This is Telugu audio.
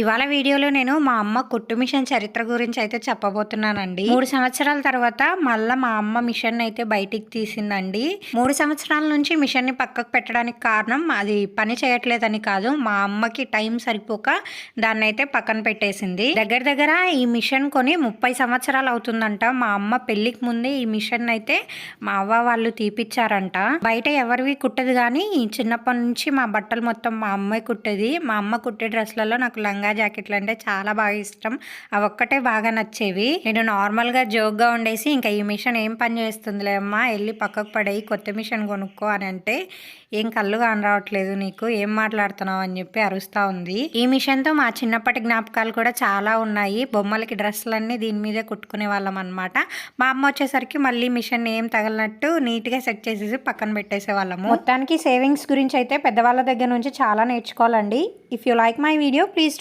ఇవాళ వీడియోలో నేను మా అమ్మ కుట్టు మిషన్ చరిత్ర గురించి అయితే చెప్పబోతున్నానండి. మూడు సంవత్సరాల తర్వాత మళ్ళా మా అమ్మ మిషన్ అయితే బయటికి తీసిందండి. మూడు సంవత్సరాల నుంచి మిషన్ని పక్కకు పెట్టడానికి కారణం అది పని చేయట్లేదని కాదు మా అమ్మకి టైం సరిపోక దాన్ని అయితే పక్కన పెట్టేసింది. దగ్గర దగ్గర ఈ మిషన్ కొని ముప్పై సంవత్సరాలు అవుతుందంట. మా అమ్మ పెళ్ళికి ముందే ఈ మిషన్ అయితే మా అవ్వ వాళ్ళు తీపిచ్చారంట. బయట ఎవరివి కుట్టదు కానీ చిన్నప్పటి నుంచి మా బట్టలు మొత్తం మా అమ్మాయి కుట్టేది. మా అమ్మ కుట్టే డ్రెస్లలో నాకు లంగా జాకెట్లు అంటే చాలా బాగా ఇష్టం. అవి ఒక్కటే బాగా నచ్చేవి. నేను నార్మల్గా జోక్గా ఉండేసి ఇంకా ఈ మిషన్ ఏం పని చేస్తుందిలే అమ్మా వెళ్ళి పక్కకు పడేయి కొత్త మిషన్ కొనుక్కో అని అంటే ఏం కళ్ళు కాని రావట్లేదు నీకు ఏం మాట్లాడుతున్నావు అని చెప్పి అరుస్తా ఉంది. ఈ మిషన్తో మా చిన్నప్పటి జ్ఞాపకాలు కూడా చాలా ఉన్నాయి. బొమ్మలకి డ్రెస్సులన్నీ దీని మీదే కుట్టుకునే వాళ్ళం అనమాట మా అమ్మ వచ్చేసరికి మళ్ళీ మిషన్ ఏం తగలనట్టు నీట్గా సెట్ చేసేసి పక్కన పెట్టేసే వాళ్ళము. మొత్తానికి సేవింగ్స్ గురించి అయితే పెద్దవాళ్ళ దగ్గర నుంచి చాలా నేర్చుకోవాలండి. If you like my video please